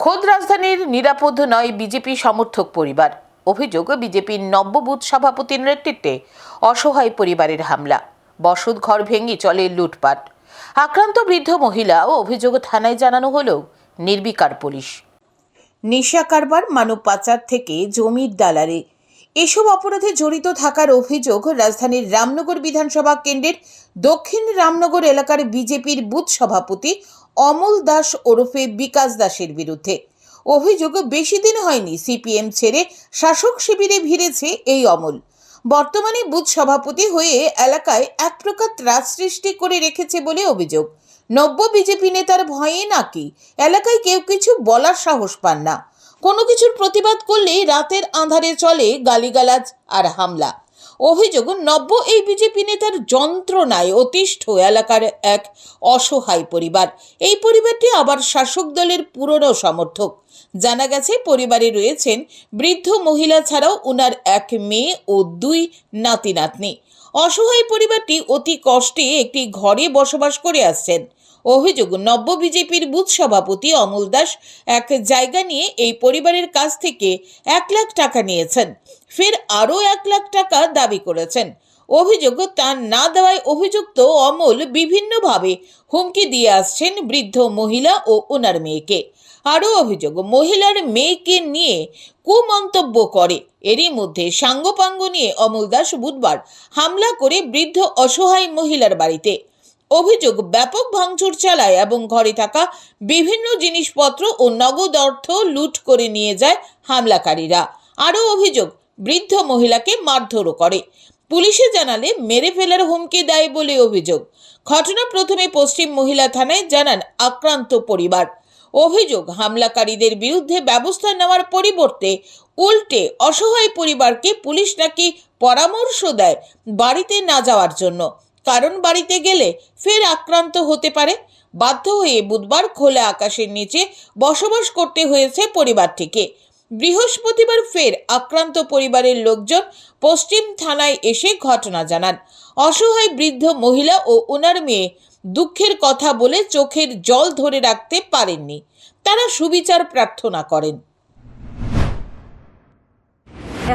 খোদ রাজধানীর নিরাপদ নয় বিজেপি সমর্থক পরিবার। অভিযোগ, বিজেপির নব্য বুথ সভাপতির নেতৃত্বে অসহায় পরিবারের হামলা। বসত ঘর ভেঙে চলে লুটপাট। আক্রান্ত বৃদ্ধ মহিলা ও অভিযোগ থানায় জানানো হলেও নির্বিকার পুলিশ। নেশা কারবার, মানব পাচার থেকে জমির দালারে এসব অপরাধে জড়িত থাকার অভিযোগ রাজধানীর রামনগর বিধানসভা কেন্দ্রের দক্ষিণ রামনগর এলাকার বিজেপির বুথ সভাপতি অমল দাস ওরফে বিকাশ দাসের বিরুদ্ধে। অভিযোগ বেশি দিন হয়নি সিপিএম ছেড়ে শাসক শিবিরে ভিড়েছে এই অমল। বর্তমানে বুথ সভাপতি হয়ে এলাকায় এক প্রকার ত্রাস সৃষ্টি করে রেখেছে বলে অভিযোগ। নব্য বিজেপি নেতার ভয়ে নাকি? এলাকায় কেউ কিছু বলার সাহস পান না। কোনো কিছুর প্রতিবাদ করলেই রাতের আঁধারে চলে গালিগালাজ আর হামলা। অভিযোগ নব্য এই বিজেপি নেতার যন্ত্রণায় অতিষ্ঠ এলাকার এক অসহায় পরিবার। এই পরিবারটি আবার শাসক দলের পুরনো সমর্থক। জানা গেছে, পরিবারে রয়েছেন বৃদ্ধ মহিলা ছাড়াও উনার এক মেয়ে ও দুই নাতি নাতনি অসহায় পরিবারটি অতি কষ্টে একটি ঘরে বসবাস করে আসছেন। অভিযোগ, নব্য বিজেপির বুথ সভাপতি অমল দাস এক জায়গা নিয়ে এই পরিবারের কাছ থেকে এক লাখ টাকা নিয়েছেন। ফের আরও এক লাখ টাকা দাবি করেছেন। অভিযোগ তা না দেওয়ায় অভিযুক্ত অমল বিভিন্নভাবে হুমকি দিয়ে আসছেন বৃদ্ধ মহিলা ও ওনার মেয়েকে। আরও অভিযোগ, মহিলার মেয়েকে নিয়ে কুমন্তব্য করে। এরই মধ্যে সাঙ্গপাঙ্গ নিয়ে অমল দাস বুধবার হামলা করে বৃদ্ধ অসহায় মহিলার বাড়িতে। অভিযোগ ব্যাপক ভাঙচুর চালায় এবং ঘরে থাকা বিভিন্ন জিনিসপত্র ও নগদ অর্থ লুট করে নিয়ে যায় হামলাকারীরা। আরও অভিযোগ, বৃদ্ধ মহিলাকে মারধরও করে। পুলিশে জানালে, মেরে ফেলার হুমকি দেয় বলে অভিযোগ। ঘটনা প্রথমে পশ্চিম মহিলা থানায় জানান আক্রান্ত পরিবার। অভিযোগ, হামলাকারীদের বিরুদ্ধে ব্যবস্থা নেওয়ার পরিবর্তে উল্টে অসহায় পরিবারকে পুলিশ নাকি পরামর্শ দেয় বাড়িতে না যাওয়ার জন্য। কারণ বাড়িতে গেলে ফের আক্রান্ত হতে পারে। বাধ্য হয়ে বুধবার খোলা আকাশের নিচে বসবাস করতে হয়েছে পরিবারটিকে। বৃহস্পতিবার ফের আক্রান্ত পরিবারের লোকজন পশ্চিম থানায় এসে ঘটনা জানান। অসহায় বৃদ্ধ মহিলা ও ওনার মেয়ে দুঃখের কথা বলে চোখের জল ধরে রাখতে পারেননি। তারা সুবিচার প্রার্থনা করেন।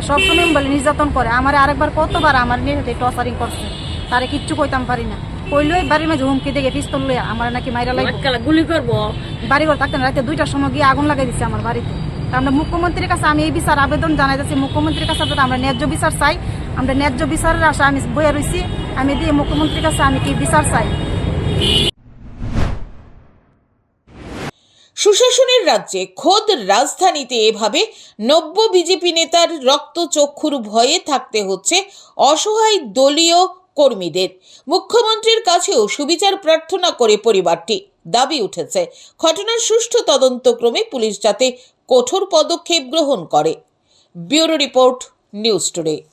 সবসময় বলে নির্যাতন করে। আমার আরেকবার কতবার আমার নিয়ে টর্চারিং করছে? তারে কিচ্ছু কইতাম পারি না। কইলই বাড়ির মাঝে হুমকি দেখে পিস্তল লইয়া আমার নাকি মাইরা লাগবে গুলি করব? বাড়ি ঘর থাকতেন রাতে দুইটার সময় গিয়ে আগুন লাগাই দিচ্ছে আমার বাড়িতে। আমরা মুখ্যমন্ত্রীর কাছে আমি এই বিচার আবেদন জানাই যাচ্ছি মুখ্যমন্ত্রীর কাছে যাতে আমরা ন্যায্য বিচার চাই আমরা ন্যায্য বিচারের আশা আমি বইয়া রয়েছি আমি দিয়ে মুখ্যমন্ত্রীর কাছে আমি কি বিচার চাই? সুশাসনের রাজ্যে খোদ রাজধানীতে এভাবে নব্য বিজেপি নেতার রক্তচক্ষুর ভয়ে থাকতে হচ্ছে অসহায় দলীয় কর্মীদের। মুখ্যমন্ত্রীর কাছেও সুবিচার প্রার্থনা করে পরিবারটি দাবি উঠেছে। ঘটনার সুষ্ঠু তদন্তক্রমে পুলিশ যাতে কঠোর পদক্ষেপ গ্রহণ করে। Bureau report, news today.